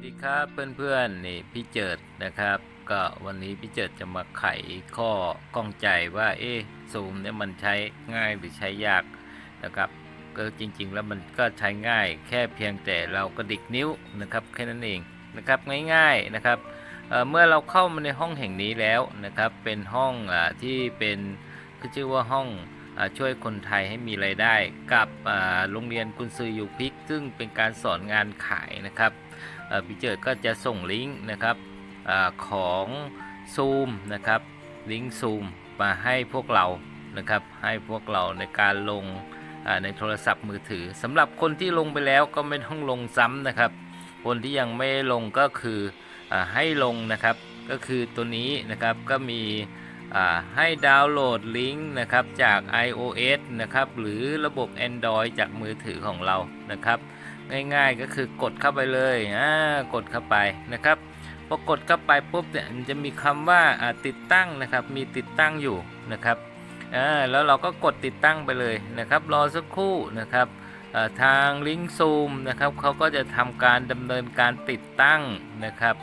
สดีครับเพื่อนๆนี่พี่เจิดนะครับ ก็วันนี้พี่เจิดจะมาไขข้อข้องใจว่าเอ๊ะซูมเนี่ยมันใช้ง่ายหรือใช้ยากนะครับก็จริงๆแล้วมันก็ใช้ง่ายแค่เพียงแต่เรากระดิกนิ้วนะครับแค่นั้นเองนะครับง่ายๆนะครับเเมื่อเราเข้ามาในห้องแห่งนี้แล้วนะครับเป็นห้องอที่เป็นคือชื่อว่าห้องอช่วยคนไทยให้มีไรายได้ กับโรงเรียนกุนซือยูพิกซึ่งเป็นการสอนงานขายนะครับ พี่เจิดก็จะส่งลิงก์นะครับอของซูมนะครับลิงก์ซูมมาให้พวกเรานะครับให้พวกเราในการลงในโทรศัพท์มือถือสำหรับคนที่ลงไปแล้วก็ไม่ต้องลงซ้ำนะครับ คนที่ยังไม่ลงก็คืออให้ลงนะครับ ก็คือตัวนี้นะครับก็มีให้ดาวน์โหลดลิงก์นะครับจาก iOS นะครับหรือระบบ Android จากมือถือของเรานะครับ ง่ายๆก็คือกดเข้าไปเลยอ่ากดเข้าไปนะครับพอกดเข้าไปปุ๊บเนี่ยมันจะมีคำว่าอ่าติดตั้งนะครับ มีติดตั้งอยู่นะครับอ่าแล้วเราก็กดติดตั้งไปเลยนะครับ รอสักครู่นะครับอ่าทางลิงก์ซูมนะครับเขาก็จะทำการดำเนินการติดตั้งนะครับ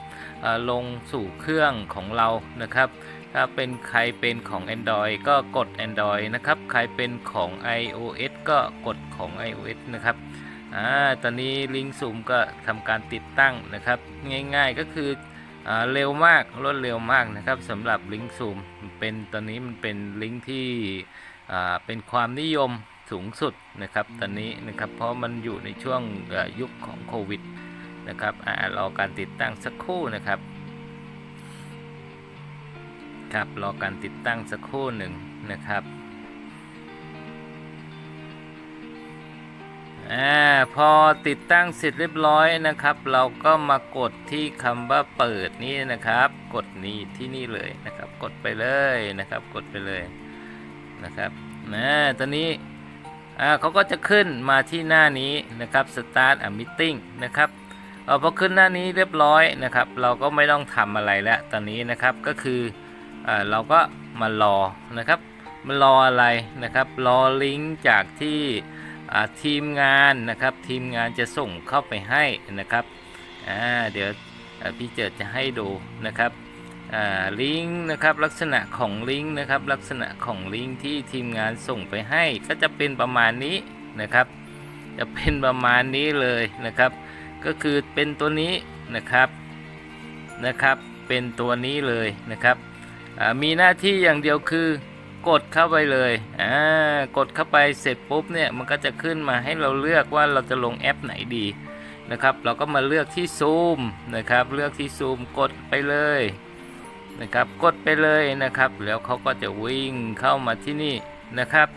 อ่าลงสู่เครื่องของเรานะครับ ถ้าเป็นใครเป็นของ Android ก็กด Android นะครับ ใครเป็นของ iOS ก็กดของ iOS นะครับ อ่าตอนนี้ลิงก์ซูมก็ทำการติดตั้งนะครับ ง่ายๆก็คืออเร็วมากรวดเร็วมากนะครับสำหรับลิงก์ซูมเป็นตอนนี้มันเป็นลิงก์ที่เป็นความนิยมสูงสุดนะครับตอนนี้นะครับเพราะมันอยู่ในช่วงยุคของโควิดนะครับอ่ารอการติดตั้งสักครู่นะครับครับรอการติดตั้งสักครู่หนึ่งนะครับ อ่าพอติดตั้งเสร็จเรียบร้อยนะครับ เราก็มากดที่คำว่าเปิดนี้นะครับ กดนี้ที่นี่เลยนะครับ กดไปเลยนะครับ กดไปเลยนะครับนะตอนนี้อ่าเขาก็จะขึ้นมาที่หน้านี้นะครับ start a meeting นะครับเอพอขึ้นหน้านี้เรียบร้อยนะครับ เราก็ไม่ต้องทำอะไรแล้วตอนนี้นะครับก็คือเอเราก็มารอนะครับมารออะไรนะครับ รอลิงก์จากที่ ทีมงานนะครับทีมงานจะส่งเข้าไปให้นะครับเดี๋ยวพี่เจิดจะให้ดูนะครับลิงก์นะครับลักษณะของลิงก์นะครับลักษณะของลิงก์ที่ทีมงานส่งไปให้ ก็จะเป็นประมาณนี้นะครับ จะเป็นประมาณนี้เลยนะครับ ก็คือเป็นตัวนี้นะครับนะครับ เป็นตัวนี้เลยนะครับมีหน้าที่อย่างเดียวคือ กดเข้าไปเลย อ่า กดเข้าไปเสร็จปุ๊บเนี่ยมันก็จะขึ้นมาให้เราเลือกว่าเราจะลงแอปไหนดีนะครับ เราก็มาเลือกที่ซูมนะครับ เลือกที่ซูมกดไปเลยนะครับ กดไปเลยนะครับ แล้วเขาก็จะวิ่งเข้ามาที่นี่นะครับ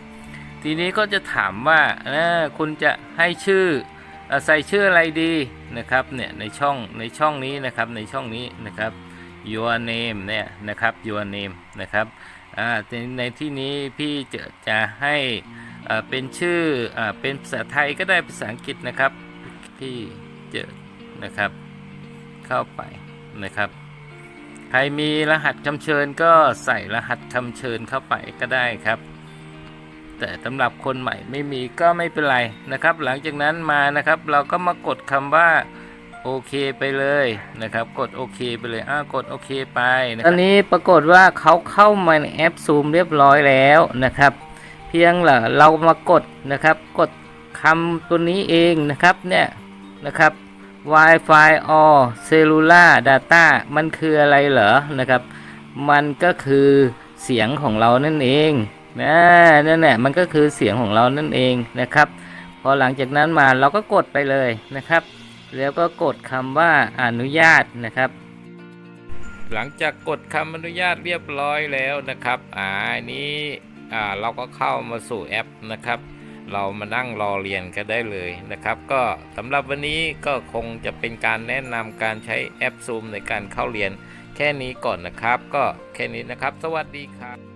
ทีนี้ก็จะถามว่าคุณจะให้ชื่อใส่ชื่ออะไรดีนะครับเนี่ยในช่องในช่องนี้นะครับในช่องนี้นะครับ your name เนี่ยนะครับ your name นะครับ อ่าในในที่นี้พี่จะจะให้อ่าเป็นชื่ออ่าเป็นภาษาไทยก็ได้ภาษาอังกฤษนะครับพี่เจอนะครับ เข้าไปนะครับ ใครมีรหัสคำเชิญก็ใส่รหัสคำเชิญเข้าไปก็ได้ครับ แต่สำหรับคนใหม่ไม่มีก็ไม่เป็นไรนะครับ หลังจากนั้นมานะครับ เราก็มากดคำว่า โอเคไปเลยนะครับ กดโอเคไปเลยอ่ากดโอเคไปตอนนี้ปรากฏว่าเขาเข้ามาในแอปซูมเรียบร้อยแล้วนะครับ เพียงเหรอเรามากดนะครับ กดคำตัวนี้เองนะครับเนี่ยนะครับ Wi-Fi or Cellular Data มันคืออะไรเหรอนะครับ มันก็คือเสียงของเรานั่นเองนะนั่นแหละมันก็คือเสียงของเรานั่นเองนะครับ พอหลังจากนั้นมาเราก็กดไปเลยนะครับ แล้วก็กดคำว่าอนุญาตนะครับ หลังจากกดคำอนุญาตเรียบร้อยแล้วนะครับอ่าอันนี้อ่าเราก็เข้ามาสู่แอปนะครับ เรามานั่งรอเรียนกันได้เลยนะครับ ก็สำหรับวันนี้ก็คงจะเป็นการแนะนำการใช้แอป Zoom ในการเข้าเรียนแค่นี้ก่อนนะครับ ก็แค่นี้นะครับ สวัสดีครับ